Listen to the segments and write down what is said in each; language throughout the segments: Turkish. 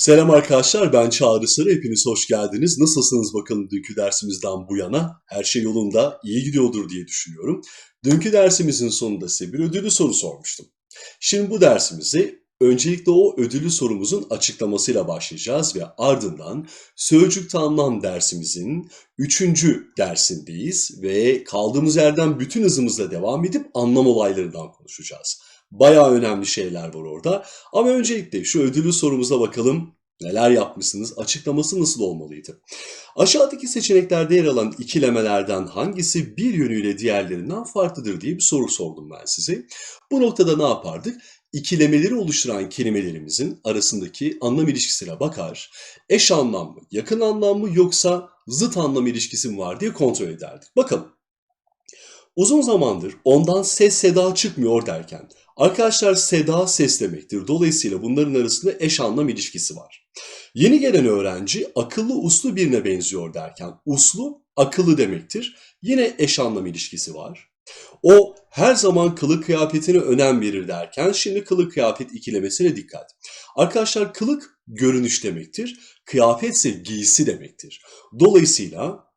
Selam arkadaşlar ben Çağrı Sarı hepiniz hoş geldiniz. Nasılsınız bakalım dünkü dersimizden bu yana? Her şey yolunda iyi gidiyordur diye düşünüyorum. Dünkü dersimizin sonunda size bir ödüllü soru sormuştum. Şimdi bu dersimizi öncelikle o ödüllü sorumuzun açıklamasıyla başlayacağız ve ardından sözcük anlam dersimizin 3. dersindeyiz ve kaldığımız yerden bütün hızımızla devam edip anlam olaylarından konuşacağız. Bayağı önemli şeyler var orada. Ama öncelikle şu ödüllü sorumuza bakalım. Neler yapmışsınız? Açıklaması nasıl olmalıydı? Aşağıdaki seçeneklerde yer alan ikilemelerden hangisi bir yönüyle diğerlerinden farklıdır diye bir soru sordum ben size. Bu noktada ne yapardık? İkilemeleri oluşturan kelimelerimizin arasındaki anlam ilişkisine bakar. Eş anlam mı, yakın anlam mı yoksa zıt anlam ilişkisi mi var diye kontrol ederdik. Bakalım. Uzun zamandır ondan ses seda çıkmıyor derken Arkadaşlar seda ses demektir. Dolayısıyla bunların arasında eş anlam ilişkisi var. Yeni gelen öğrenci akıllı uslu birine benziyor derken uslu akıllı demektir. Yine eş anlam ilişkisi var. O her zaman kılık kıyafetine önem verir derken şimdi kılık kıyafet ikilemesine dikkat. Arkadaşlar kılık görünüş demektir. Kıyafetse giysi demektir. Dolayısıyla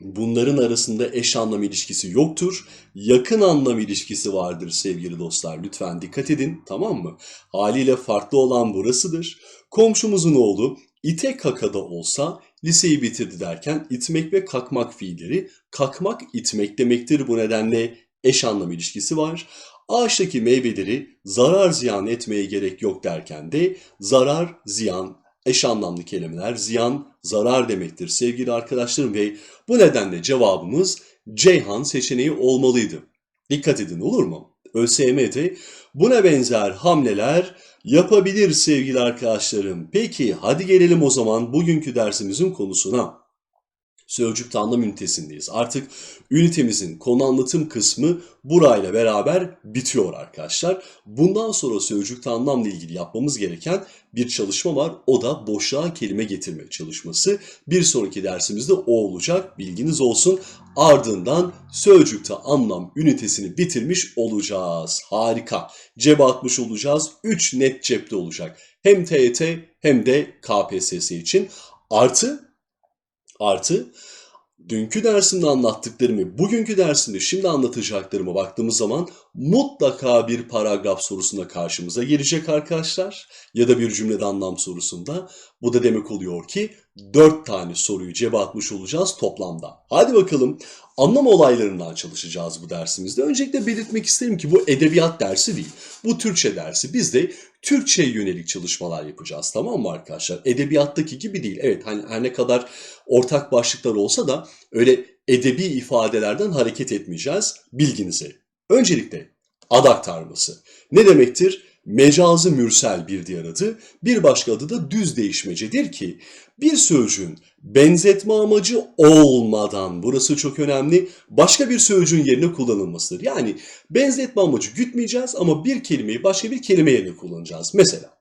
Bunların arasında eş anlam ilişkisi yoktur. Yakın anlam ilişkisi vardır sevgili dostlar. Lütfen dikkat edin tamam mı? Haliyle farklı olan burasıdır. Komşumuzun oğlu ite kakada olsa liseyi bitirdi derken itmek ve kakmak fiilleri kakmak itmek demektir. Bu nedenle eş anlam ilişkisi var. Ağaçtaki meyveleri zarar ziyan etmeye gerek yok derken de zarar ziyan eş anlamlı kelimeler ziyan, zarar demektir sevgili arkadaşlarım ve bu nedenle cevabımız Ceyhan seçeneği olmalıydı. Dikkat edin olur mu? ÖSYM'de buna benzer hamleler yapabilir sevgili arkadaşlarım. Peki hadi gelelim o zaman bugünkü dersimizin konusuna. Sözcükte anlam ünitesindeyiz. Artık ünitemizin konu anlatım kısmı burayla beraber bitiyor arkadaşlar. Bundan sonra sözcükte anlamla ilgili yapmamız gereken bir çalışma var. O da boşluğa kelime getirme çalışması. Bir sonraki dersimizde o olacak. Bilginiz olsun. Ardından sözcükte anlam ünitesini bitirmiş olacağız. Harika. Cebe atmış olacağız. 3 net cepte olacak. Hem TYT hem de KPSS için. Artı Artı dünkü dersimde anlattıklarımı, bugünkü dersimde şimdi anlatacaklarıma baktığımız zaman mutlaka bir paragraf sorusunda karşımıza gelecek arkadaşlar. Ya da bir cümlede anlam sorusunda. Bu da demek oluyor ki 4 tane soruyu cebe atmış olacağız toplamda. Hadi bakalım anlam olaylarından çalışacağız bu dersimizde. Öncelikle belirtmek isterim ki bu edebiyat dersi değil. Bu Türkçe dersi. Biz de Türkçe'ye yönelik çalışmalar yapacağız tamam mı arkadaşlar? Edebiyattaki gibi değil. Evet hani her ne kadar ortak başlıklar olsa da öyle edebi ifadelerden hareket etmeyeceğiz bilginize. Öncelikle ad aktarması. Ne demektir? Mecazı mürsel bir diğer adı, bir başka adı da düz değişmecedir ki bir sözcüğün benzetme amacı olmadan, burası çok önemli, başka bir sözcüğün yerine kullanılmasıdır. Yani benzetme amacı gütmeyeceğiz ama bir kelimeyi başka bir kelime yerine kullanacağız. Mesela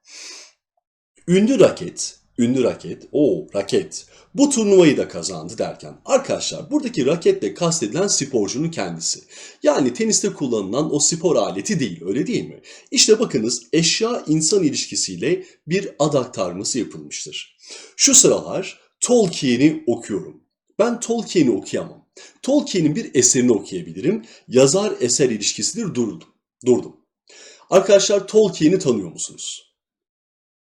ünlü raket, ünlü raket, o raket bu turnuvayı da kazandı derken arkadaşlar buradaki raketle kastedilen sporcunun kendisi. Yani teniste kullanılan o spor aleti değil öyle değil mi? İşte bakınız eşya insan ilişkisiyle bir ad aktarması yapılmıştır. Şu sıralar Tolkien'i okuyorum. Ben Tolkien'i okuyamam. Tolkien'in bir eserini okuyabilirim. Yazar eser ilişkisidir durdum. Durdum. Arkadaşlar Tolkien'i tanıyor musunuz?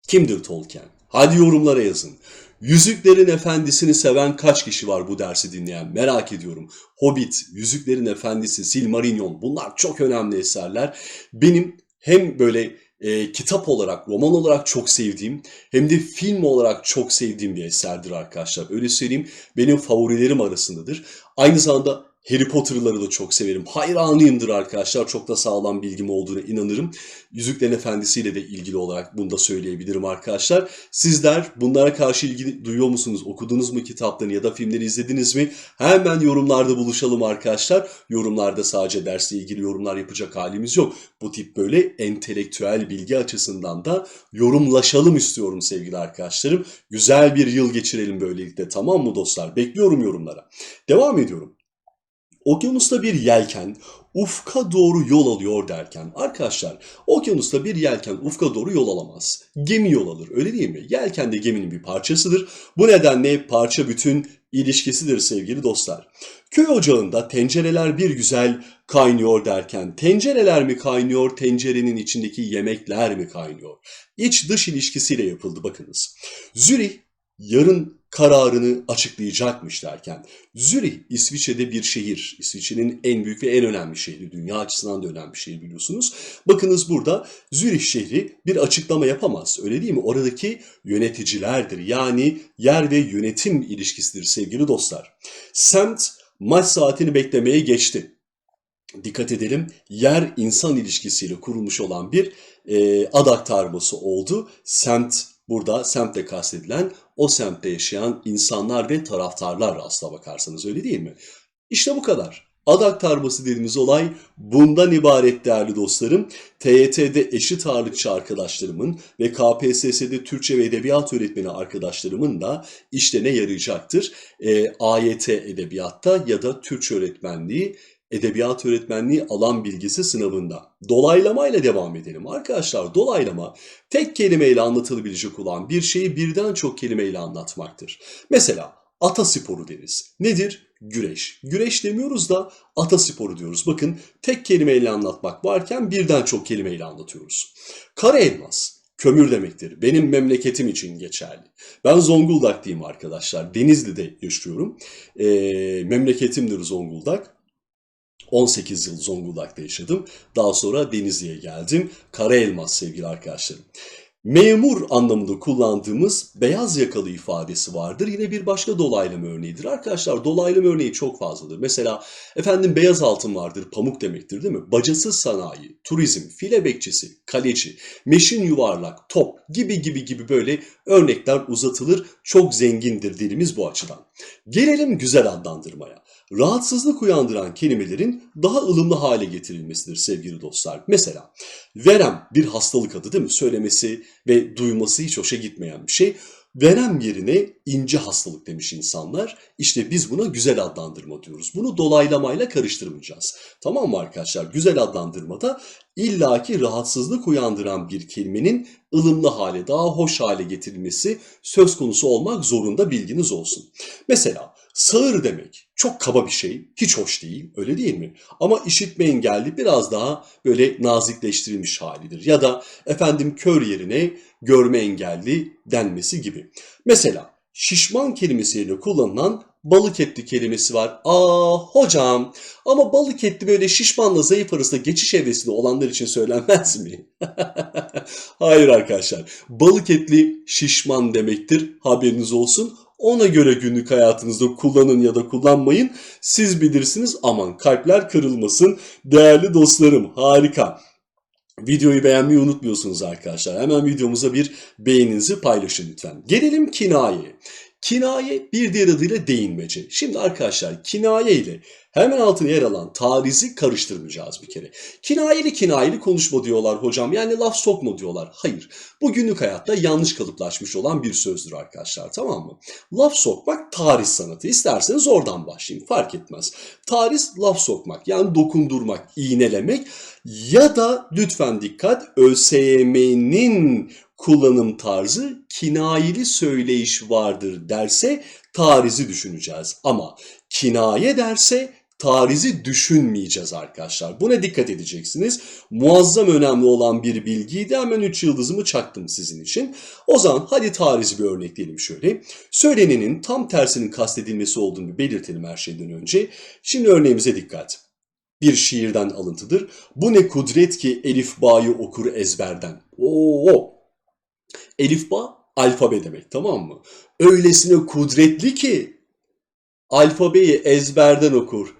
Kimdir Tolkien? Hadi yorumlara yazın. Yüzüklerin Efendisi'ni seven kaç kişi var bu dersi dinleyen merak ediyorum. Hobbit, Yüzüklerin Efendisi, Silmarillion bunlar çok önemli eserler. Benim hem böyle e, kitap olarak, roman olarak çok sevdiğim hem de film olarak çok sevdiğim bir eserdir arkadaşlar. Öyle söyleyeyim benim favorilerim arasındadır. Aynı zamanda Harry Potter'ları da çok severim. Hayranıyımdır arkadaşlar. Çok da sağlam bilgim olduğuna inanırım. Yüzüklerin Efendisi ile de ilgili olarak bunu da söyleyebilirim arkadaşlar. Sizler bunlara karşı ilgi duyuyor musunuz? Okudunuz mu kitaplarını ya da filmleri izlediniz mi? Hemen yorumlarda buluşalım arkadaşlar. Yorumlarda sadece dersle ilgili yorumlar yapacak halimiz yok. Bu tip böyle entelektüel bilgi açısından da yorumlaşalım istiyorum sevgili arkadaşlarım. Güzel bir yıl geçirelim böylelikle tamam mı dostlar? Bekliyorum yorumlara. Devam ediyorum. Okyanusta bir yelken ufka doğru yol alıyor derken arkadaşlar okyanusta bir yelken ufka doğru yol alamaz. Gemi yol alır öyle değil mi? Yelken de geminin bir parçasıdır. Bu nedenle parça bütün ilişkisidir sevgili dostlar. Köy ocağında tencereler bir güzel kaynıyor derken tencereler mi kaynıyor, tencerenin içindeki yemekler mi kaynıyor? İç dış ilişkisiyle yapıldı bakınız. Zürih yarın kararını açıklayacakmış derken Zürih İsviçre'de bir şehir. İsviçre'nin en büyük ve en önemli şehri. Dünya açısından da önemli bir şehir biliyorsunuz. Bakınız burada Zürih şehri bir açıklama yapamaz. Öyle değil mi? Oradaki yöneticilerdir. Yani yer ve yönetim ilişkisidir sevgili dostlar. Semt maç saatini beklemeye geçti. Dikkat edelim yer insan ilişkisiyle kurulmuş olan bir e, ad aktarması oldu. Semt burada semtte kastedilen o semtte yaşayan insanlar ve taraftarlar aslına bakarsanız öyle değil mi? İşte bu kadar. Ad aktarması dediğimiz olay bundan ibaret değerli dostlarım. TYT'de eşit ağırlıkçı arkadaşlarımın ve KPSS'de Türkçe ve Edebiyat öğretmeni arkadaşlarımın da işlerine yarayacaktır. E, AYT Edebiyat'ta ya da Türkçe öğretmenliği edebiyat öğretmenliği alan bilgisi sınavında. Dolaylamayla devam edelim. Arkadaşlar dolaylama tek kelimeyle anlatılabilecek olan bir şeyi birden çok kelimeyle anlatmaktır. Mesela atasporu deriz. Nedir? Güreş. Güreş demiyoruz da atasporu diyoruz. Bakın tek kelimeyle anlatmak varken birden çok kelimeyle anlatıyoruz. Kara elmas. Kömür demektir. Benim memleketim için geçerli. Ben Zonguldaklıyım arkadaşlar. Denizli'de yaşıyorum. Ee, memleketimdir Zonguldak. 18 yıl Zonguldak'ta yaşadım. Daha sonra Denizli'ye geldim. Kara elmas sevgili arkadaşlarım. Memur anlamında kullandığımız beyaz yakalı ifadesi vardır. Yine bir başka dolaylama örneğidir. Arkadaşlar dolaylama örneği çok fazladır. Mesela efendim beyaz altın vardır, pamuk demektir değil mi? Bacasız sanayi, turizm, file bekçisi, kaleci, meşin yuvarlak, top gibi gibi gibi böyle örnekler uzatılır. Çok zengindir dilimiz bu açıdan. Gelelim güzel adlandırmaya rahatsızlık uyandıran kelimelerin daha ılımlı hale getirilmesidir sevgili dostlar. Mesela verem bir hastalık adı değil mi? Söylemesi ve duyması hiç hoşa gitmeyen bir şey. Verem yerine ince hastalık demiş insanlar. İşte biz buna güzel adlandırma diyoruz. Bunu dolaylamayla karıştırmayacağız. Tamam mı arkadaşlar? Güzel adlandırmada illaki rahatsızlık uyandıran bir kelimenin ılımlı hale, daha hoş hale getirilmesi söz konusu olmak zorunda bilginiz olsun. Mesela sağır demek çok kaba bir şey, hiç hoş değil, öyle değil mi? Ama işitme engelli biraz daha böyle nazikleştirilmiş halidir. Ya da efendim kör yerine görme engelli denmesi gibi. Mesela şişman kelimesiyle kullanılan balık etli kelimesi var. Aa hocam ama balık etli böyle şişmanla zayıf arasında geçiş evresinde olanlar için söylenmez mi? Hayır arkadaşlar. Balık etli şişman demektir. Haberiniz olsun. Ona göre günlük hayatınızda kullanın ya da kullanmayın. Siz bilirsiniz aman kalpler kırılmasın. Değerli dostlarım harika. Videoyu beğenmeyi unutmuyorsunuz arkadaşlar. Hemen videomuza bir beğeninizi paylaşın lütfen. Gelelim kinaye. Kinaye bir diğer adıyla değinmece. Şimdi arkadaşlar kinaye ile hemen altına yer alan tarizi karıştırmayacağız bir kere. Kinayeli kinayeli konuşma diyorlar hocam. Yani laf sokma diyorlar. Hayır. Bu günlük hayatta yanlış kalıplaşmış olan bir sözdür arkadaşlar tamam mı? Laf sokmak tarih sanatı. İsterseniz oradan başlayayım fark etmez. Tariz laf sokmak yani dokundurmak, iğnelemek ya da lütfen dikkat ÖSYM'nin kullanım tarzı kinayeli söyleyiş vardır derse tarizi düşüneceğiz. Ama kinaye derse tarizi düşünmeyeceğiz arkadaşlar. Buna dikkat edeceksiniz. Muazzam önemli olan bir bilgiydi. Hemen 3 yıldızımı çaktım sizin için. O zaman hadi tarizi bir örnekleyelim şöyle. Söylenenin tam tersinin kastedilmesi olduğunu belirtelim her şeyden önce. Şimdi örneğimize dikkat bir şiirden alıntıdır. Bu ne kudret ki Elif Ba'yı okur ezberden. Oo! Elif Ba alfabe demek tamam mı? Öylesine kudretli ki alfabeyi ezberden okur.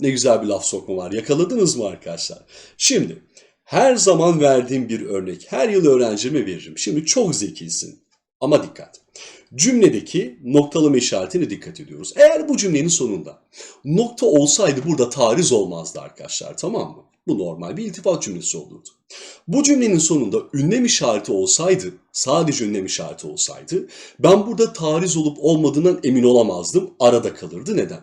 Ne güzel bir laf sokma var. Yakaladınız mı arkadaşlar? Şimdi her zaman verdiğim bir örnek. Her yıl öğrencime veririm. Şimdi çok zekisin. Ama dikkat. Cümledeki noktalama işaretine dikkat ediyoruz. Eğer bu cümlenin sonunda nokta olsaydı burada tariz olmazdı arkadaşlar tamam mı? Bu normal bir iltifat cümlesi olurdu. Bu cümlenin sonunda ünlem işareti olsaydı, sadece ünlem işareti olsaydı ben burada tariz olup olmadığından emin olamazdım. Arada kalırdı. Neden?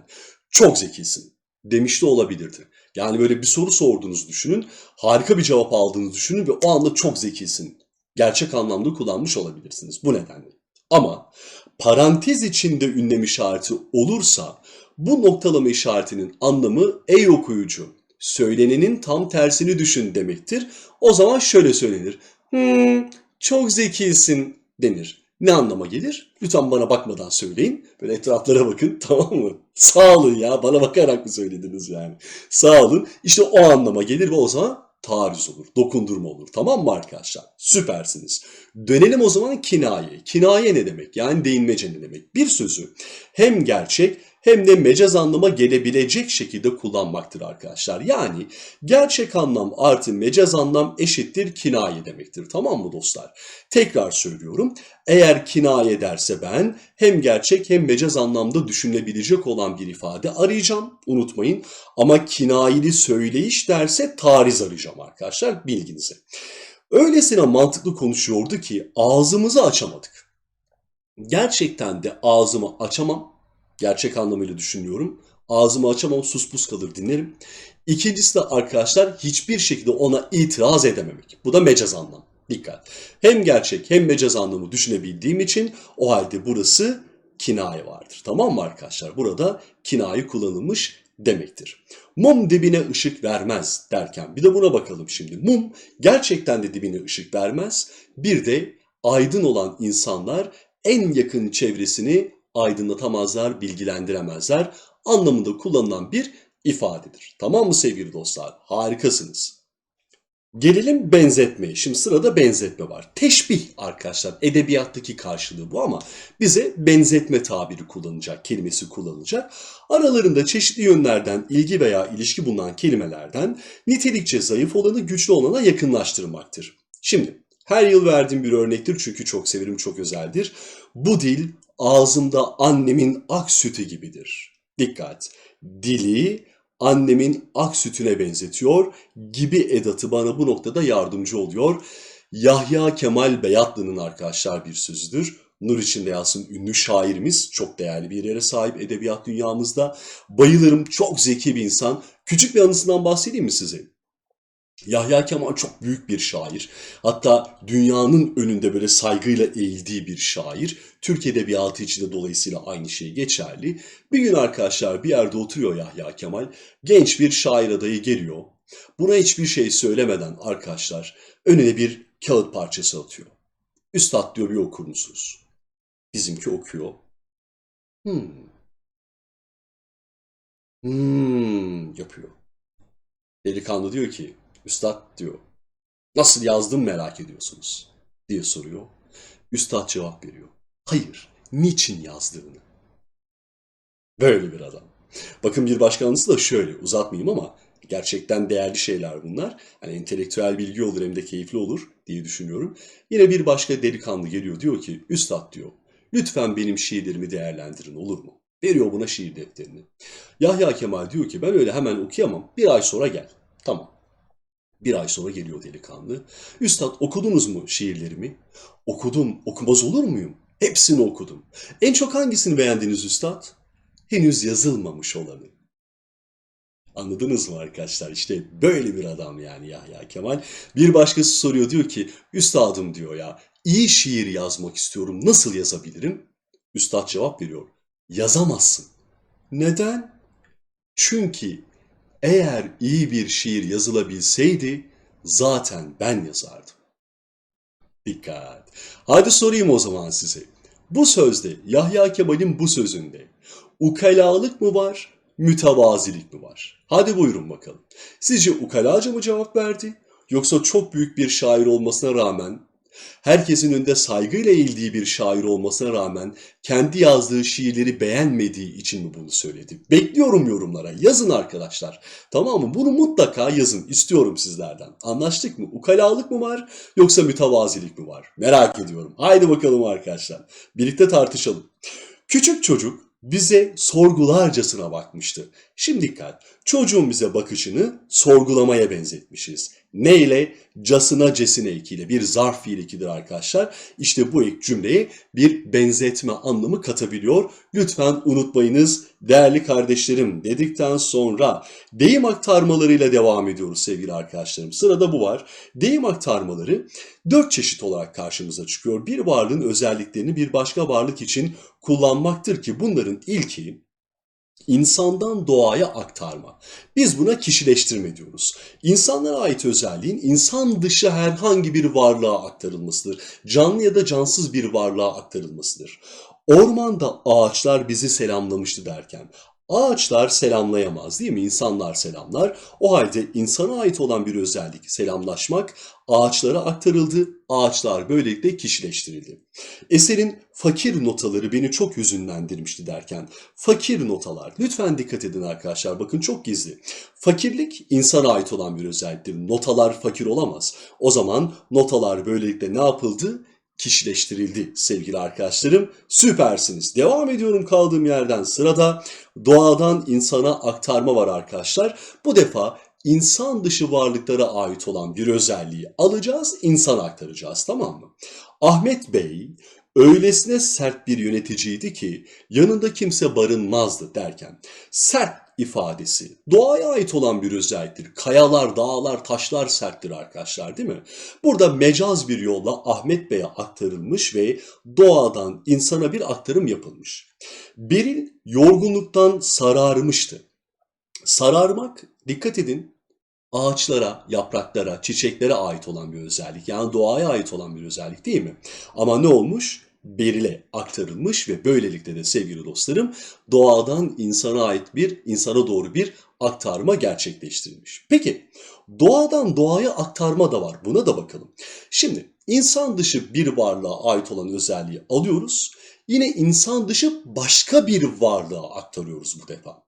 Çok zekisin. demiş de olabilirdi. Yani böyle bir soru sorduğunuzu düşünün, harika bir cevap aldığınızı düşünün ve o anda çok zekisin. Gerçek anlamda kullanmış olabilirsiniz bu nedenle. Ama parantez içinde ünlem işareti olursa bu noktalama işaretinin anlamı ey okuyucu söylenenin tam tersini düşün demektir. O zaman şöyle söylenir. Hmm, çok zekisin denir. Ne anlama gelir? Lütfen bana bakmadan söyleyin. Böyle etraflara bakın tamam mı? Sağ olun ya bana bakarak mı söylediniz yani? Sağ olun. İşte o anlama gelir ve o zaman taarruz olur, dokundurma olur. Tamam mı arkadaşlar? Süpersiniz. Dönelim o zaman kinaye. Kinaye ne demek? Yani değinmece ne demek? Bir sözü hem gerçek hem de mecaz anlama gelebilecek şekilde kullanmaktır arkadaşlar. Yani gerçek anlam artı mecaz anlam eşittir kinaye demektir. Tamam mı dostlar? Tekrar söylüyorum. Eğer kinaye derse ben hem gerçek hem mecaz anlamda düşünülebilecek olan bir ifade arayacağım. Unutmayın. Ama kinayeli söyleyiş derse tariz arayacağım arkadaşlar bilginize. Öylesine mantıklı konuşuyordu ki ağzımızı açamadık. Gerçekten de ağzımı açamam. Gerçek anlamıyla düşünüyorum. Ağzımı açamam, sus pus kalır dinlerim. İkincisi de arkadaşlar hiçbir şekilde ona itiraz edememek. Bu da mecaz anlam. Dikkat. Hem gerçek hem mecaz anlamı düşünebildiğim için o halde burası kinaye vardır. Tamam mı arkadaşlar? Burada kinaye kullanılmış demektir. Mum dibine ışık vermez derken bir de buna bakalım şimdi. Mum gerçekten de dibine ışık vermez. Bir de aydın olan insanlar en yakın çevresini aydınlatamazlar, bilgilendiremezler anlamında kullanılan bir ifadedir. Tamam mı sevgili dostlar? Harikasınız. Gelelim benzetmeye. Şimdi sırada benzetme var. Teşbih arkadaşlar edebiyattaki karşılığı bu ama bize benzetme tabiri kullanacak, kelimesi kullanılacak. Aralarında çeşitli yönlerden ilgi veya ilişki bulunan kelimelerden nitelikçe zayıf olanı güçlü olana yakınlaştırmaktır. Şimdi her yıl verdiğim bir örnektir çünkü çok severim, çok özeldir. Bu dil ağzımda annemin ak sütü gibidir. Dikkat! Dili annemin ak sütüne benzetiyor gibi edatı bana bu noktada yardımcı oluyor. Yahya Kemal Beyatlı'nın arkadaşlar bir sözüdür. Nur içinde yazsın ünlü şairimiz çok değerli bir yere sahip edebiyat dünyamızda. Bayılırım çok zeki bir insan. Küçük bir anısından bahsedeyim mi size? Yahya Kemal çok büyük bir şair. Hatta dünyanın önünde böyle saygıyla eğildiği bir şair. Türk Edebiyatı için de dolayısıyla aynı şey geçerli. Bir gün arkadaşlar bir yerde oturuyor Yahya Kemal. Genç bir şair adayı geliyor. Buna hiçbir şey söylemeden arkadaşlar önüne bir kağıt parçası atıyor. Üstad diyor bir okur musunuz? Bizimki okuyor. Hmm. Hmm yapıyor. Delikanlı diyor ki Üstad diyor. Nasıl yazdım merak ediyorsunuz diye soruyor. Üstad cevap veriyor. Hayır, niçin yazdığını. Böyle bir adam. Bakın bir başka anısı da şöyle, uzatmayayım ama gerçekten değerli şeyler bunlar. Yani entelektüel bilgi olur hem de keyifli olur diye düşünüyorum. Yine bir başka delikanlı geliyor diyor ki, Üstad diyor, lütfen benim şiirlerimi değerlendirin olur mu? Veriyor buna şiir defterini. Yahya Kemal diyor ki ben öyle hemen okuyamam, bir ay sonra gel. Tamam. Bir ay sonra geliyor delikanlı. Üstad okudunuz mu şiirlerimi? Okudum, okumaz olur muyum? Hepsini okudum. En çok hangisini beğendiniz üstad? Henüz yazılmamış olanı. Anladınız mı arkadaşlar? İşte böyle bir adam yani Yahya Kemal. Bir başkası soruyor diyor ki, üstadım diyor ya, iyi şiir yazmak istiyorum, nasıl yazabilirim? Üstad cevap veriyor, yazamazsın. Neden? Çünkü eğer iyi bir şiir yazılabilseydi zaten ben yazardım. Dikkat. Hadi sorayım o zaman size. Bu sözde Yahya Kemal'in bu sözünde ukalalık mı var, mütevazilik mi var? Hadi buyurun bakalım. Sizce ukalaca mı cevap verdi? Yoksa çok büyük bir şair olmasına rağmen herkesin önünde saygıyla eğildiği bir şair olmasına rağmen kendi yazdığı şiirleri beğenmediği için mi bunu söyledi? Bekliyorum yorumlara. Yazın arkadaşlar. Tamam mı? Bunu mutlaka yazın. İstiyorum sizlerden. Anlaştık mı? Ukalalık mı var yoksa mütevazilik mi var? Merak ediyorum. Haydi bakalım arkadaşlar. Birlikte tartışalım. Küçük çocuk bize sorgularcasına bakmıştı. Şimdi dikkat. Çocuğun bize bakışını sorgulamaya benzetmişiz. Ne ile? Casına cesine ekiyle bir zarf fiil ekidir arkadaşlar. İşte bu ek cümleye bir benzetme anlamı katabiliyor. Lütfen unutmayınız değerli kardeşlerim dedikten sonra deyim aktarmalarıyla devam ediyoruz sevgili arkadaşlarım. Sırada bu var. Deyim aktarmaları dört çeşit olarak karşımıza çıkıyor. Bir varlığın özelliklerini bir başka varlık için kullanmaktır ki bunların ilki insandan doğaya aktarma. Biz buna kişileştirme diyoruz. İnsanlara ait özelliğin insan dışı herhangi bir varlığa aktarılmasıdır. Canlı ya da cansız bir varlığa aktarılmasıdır. Ormanda ağaçlar bizi selamlamıştı derken Ağaçlar selamlayamaz değil mi? İnsanlar selamlar. O halde insana ait olan bir özellik selamlaşmak ağaçlara aktarıldı. Ağaçlar böylelikle kişileştirildi. Eserin fakir notaları beni çok hüzünlendirmişti derken fakir notalar lütfen dikkat edin arkadaşlar bakın çok gizli. Fakirlik insana ait olan bir özelliktir. Notalar fakir olamaz. O zaman notalar böylelikle ne yapıldı? Kişileştirildi sevgili arkadaşlarım. Süpersiniz. Devam ediyorum kaldığım yerden sırada doğadan insana aktarma var arkadaşlar. Bu defa insan dışı varlıklara ait olan bir özelliği alacağız, insana aktaracağız tamam mı? Ahmet Bey öylesine sert bir yöneticiydi ki yanında kimse barınmazdı derken sert ifadesi doğaya ait olan bir özelliktir. Kayalar, dağlar, taşlar serttir arkadaşlar değil mi? Burada mecaz bir yolla Ahmet Bey'e aktarılmış ve doğadan insana bir aktarım yapılmış. Beril yorgunluktan sararmıştı. Sararmak, dikkat edin, ağaçlara, yapraklara, çiçeklere ait olan bir özellik. Yani doğaya ait olan bir özellik değil mi? Ama ne olmuş? Beril'e aktarılmış ve böylelikle de sevgili dostlarım doğadan insana ait bir, insana doğru bir aktarma gerçekleştirilmiş. Peki doğadan doğaya aktarma da var. Buna da bakalım. Şimdi insan dışı bir varlığa ait olan özelliği alıyoruz. Yine insan dışı başka bir varlığa aktarıyoruz bu defa.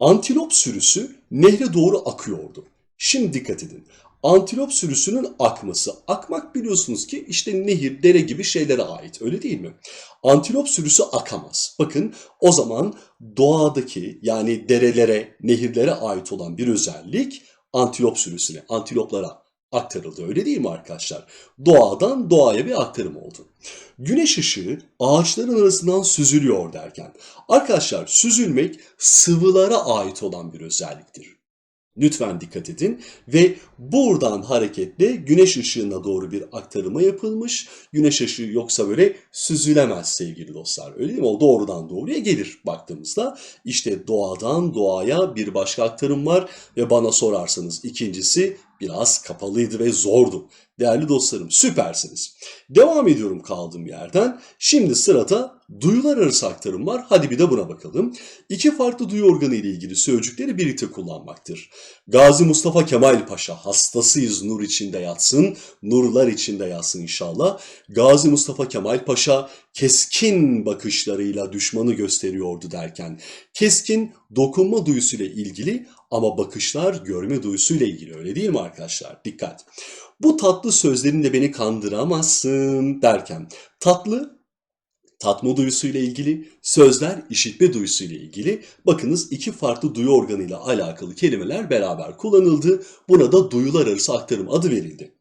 Antilop sürüsü nehre doğru akıyordu. Şimdi dikkat edin. Antilop sürüsünün akması. Akmak biliyorsunuz ki işte nehir, dere gibi şeylere ait öyle değil mi? Antilop sürüsü akamaz. Bakın o zaman doğadaki yani derelere, nehirlere ait olan bir özellik antilop sürüsüne, antiloplara aktarıldı öyle değil mi arkadaşlar? Doğadan doğaya bir aktarım oldu. Güneş ışığı ağaçların arasından süzülüyor derken arkadaşlar süzülmek sıvılara ait olan bir özelliktir. Lütfen dikkat edin ve buradan hareketle güneş ışığına doğru bir aktarıma yapılmış. Güneş ışığı yoksa böyle süzülemez sevgili dostlar. Öyle değil mi? O doğrudan doğruya gelir baktığımızda. İşte doğadan doğaya bir başka aktarım var ve bana sorarsanız ikincisi biraz kapalıydı ve zordu. Değerli dostlarım süpersiniz. Devam ediyorum kaldığım yerden. Şimdi sırada duyular arası aktarım var. Hadi bir de buna bakalım. İki farklı duyu organı ile ilgili sözcükleri birlikte kullanmaktır. Gazi Mustafa Kemal Paşa hastasıyız nur içinde yatsın, nurlar içinde yatsın inşallah. Gazi Mustafa Kemal Paşa keskin bakışlarıyla düşmanı gösteriyordu derken keskin dokunma duyusuyla ilgili ama bakışlar görme duyusuyla ilgili öyle değil mi arkadaşlar? Dikkat. Bu tatlı sözlerinde beni kandıramazsın derken tatlı tatma duyusuyla ilgili, sözler işitme duyusuyla ilgili. Bakınız iki farklı duyu organıyla alakalı kelimeler beraber kullanıldı. Buna da duyular arası aktarım adı verildi.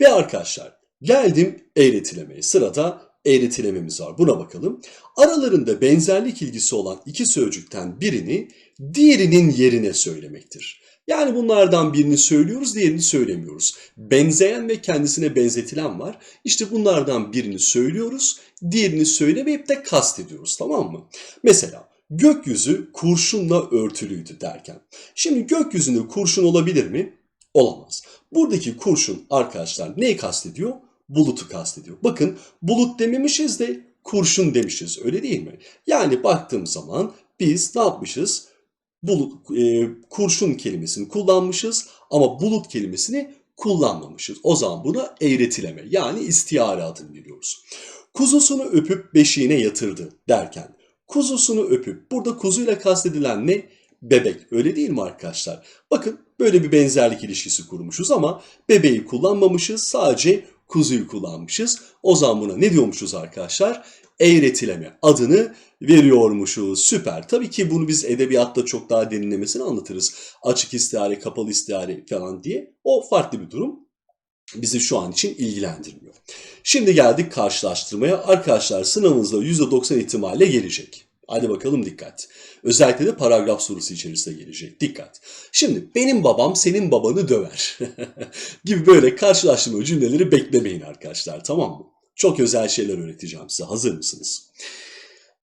Ve arkadaşlar geldim eğretilemeye. Sırada eğretilememiz var. Buna bakalım. Aralarında benzerlik ilgisi olan iki sözcükten birini diğerinin yerine söylemektir. Yani bunlardan birini söylüyoruz, diğerini söylemiyoruz. Benzeyen ve kendisine benzetilen var. İşte bunlardan birini söylüyoruz, diğerini söylemeyip de kastediyoruz tamam mı? Mesela gökyüzü kurşunla örtülüydü derken. Şimdi gökyüzünde kurşun olabilir mi? Olamaz. Buradaki kurşun arkadaşlar neyi kastediyor? Bulutu kastediyor. Bakın bulut dememişiz de kurşun demişiz öyle değil mi? Yani baktığım zaman biz ne yapmışız? Bulut, e, kurşun kelimesini kullanmışız ama bulut kelimesini kullanmamışız. O zaman buna eğretileme yani istiyare adını veriyoruz. Kuzusunu öpüp beşiğine yatırdı derken kuzusunu öpüp burada kuzuyla kastedilen ne? Bebek öyle değil mi arkadaşlar? Bakın böyle bir benzerlik ilişkisi kurmuşuz ama bebeği kullanmamışız sadece kuzuyu kullanmışız. O zaman buna ne diyormuşuz arkadaşlar? Eğretileme adını veriyormuşuz. Süper. Tabii ki bunu biz edebiyatta çok daha derinlemesine anlatırız. Açık istihare, kapalı istihare falan diye. O farklı bir durum. Bizi şu an için ilgilendirmiyor. Şimdi geldik karşılaştırmaya. Arkadaşlar sınavınızda %90 ihtimalle gelecek. Hadi bakalım dikkat. Özellikle de paragraf sorusu içerisinde gelecek. Dikkat. Şimdi benim babam senin babanı döver gibi böyle karşılaştırma cümleleri beklemeyin arkadaşlar tamam mı? Çok özel şeyler öğreteceğim size. Hazır mısınız?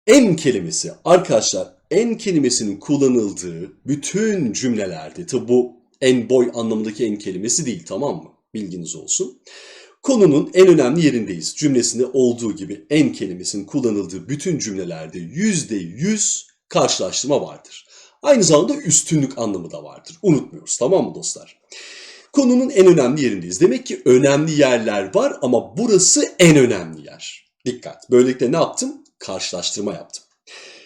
En kelimesi arkadaşlar en kelimesinin kullanıldığı bütün cümlelerde tabi bu en boy anlamındaki en kelimesi değil tamam mı? Bilginiz olsun. Konunun en önemli yerindeyiz. Cümlesinde olduğu gibi en kelimesinin kullanıldığı bütün cümlelerde yüzde yüz karşılaştırma vardır. Aynı zamanda üstünlük anlamı da vardır. Unutmuyoruz tamam mı dostlar? Konunun en önemli yerindeyiz. Demek ki önemli yerler var ama burası en önemli yer. Dikkat. Böylelikle ne yaptım? Karşılaştırma yaptım.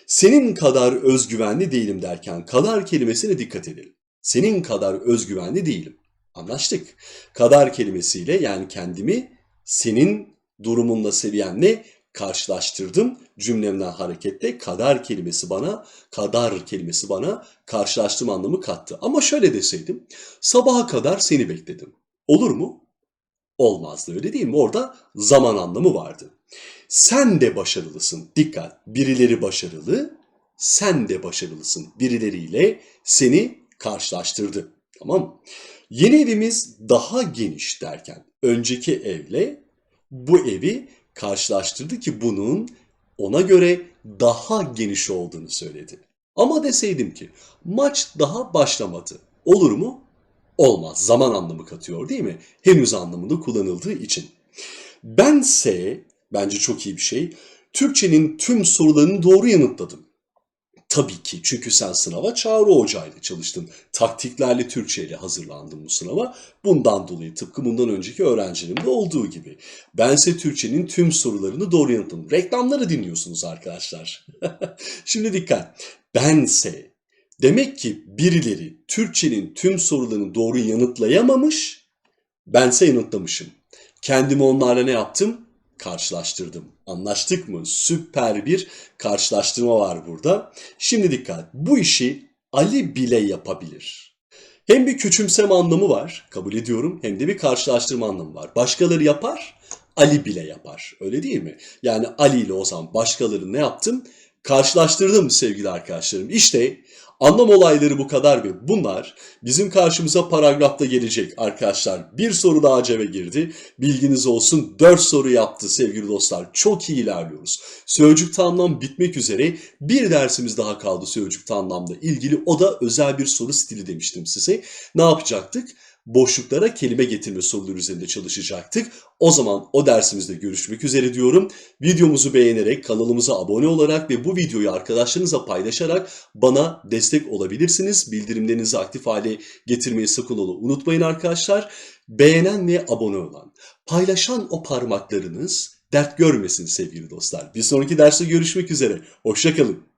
Senin kadar özgüvenli değilim derken kadar kelimesine dikkat edelim. Senin kadar özgüvenli değilim. Anlaştık. Kadar kelimesiyle yani kendimi senin durumunla seviyenle karşılaştırdım. Cümlemden hareketle kadar kelimesi bana, kadar kelimesi bana karşılaştırma anlamı kattı. Ama şöyle deseydim, sabaha kadar seni bekledim. Olur mu? Olmazdı öyle değil mi? Orada zaman anlamı vardı. Sen de başarılısın. Dikkat, birileri başarılı, sen de başarılısın. Birileriyle seni karşılaştırdı. Tamam mı? Yeni evimiz daha geniş derken önceki evle bu evi karşılaştırdı ki bunun ona göre daha geniş olduğunu söyledi. Ama deseydim ki maç daha başlamadı. Olur mu? Olmaz. Zaman anlamı katıyor değil mi? Henüz anlamında kullanıldığı için. Bense, bence çok iyi bir şey, Türkçenin tüm sorularını doğru yanıtladım. Tabii ki çünkü sen sınava Çağrı Hoca ile çalıştın. Taktiklerle Türkçe ile hazırlandın bu sınava. Bundan dolayı tıpkı bundan önceki öğrencilerimde olduğu gibi. Bense Türkçenin tüm sorularını doğru yanıtladım. Reklamları dinliyorsunuz arkadaşlar. Şimdi dikkat. Bense. Demek ki birileri Türkçenin tüm sorularını doğru yanıtlayamamış. Bense yanıtlamışım. Kendimi onlarla ne yaptım? Karşılaştırdım. Anlaştık mı? Süper bir karşılaştırma var burada. Şimdi dikkat. Bu işi Ali bile yapabilir. Hem bir küçümseme anlamı var, kabul ediyorum, hem de bir karşılaştırma anlamı var. Başkaları yapar, Ali bile yapar. Öyle değil mi? Yani Ali ile o zaman başkaları ne yaptım? Karşılaştırdım sevgili arkadaşlarım. İşte anlam olayları bu kadar ve bunlar bizim karşımıza paragrafta gelecek arkadaşlar. Bir soru daha cebe girdi. Bilginiz olsun 4 soru yaptı sevgili dostlar. Çok iyi ilerliyoruz. Sözcükte anlam bitmek üzere bir dersimiz daha kaldı sözcükte anlamda ilgili. O da özel bir soru stili demiştim size. Ne yapacaktık? Boşluklara kelime getirme soruları üzerinde çalışacaktık. O zaman o dersimizde görüşmek üzere diyorum. Videomuzu beğenerek, kanalımıza abone olarak ve bu videoyu arkadaşlarınızla paylaşarak bana destek olabilirsiniz. Bildirimlerinizi aktif hale getirmeyi sakın ola unutmayın arkadaşlar. Beğenen ve abone olan, paylaşan o parmaklarınız dert görmesin sevgili dostlar. Bir sonraki derste görüşmek üzere. Hoşçakalın.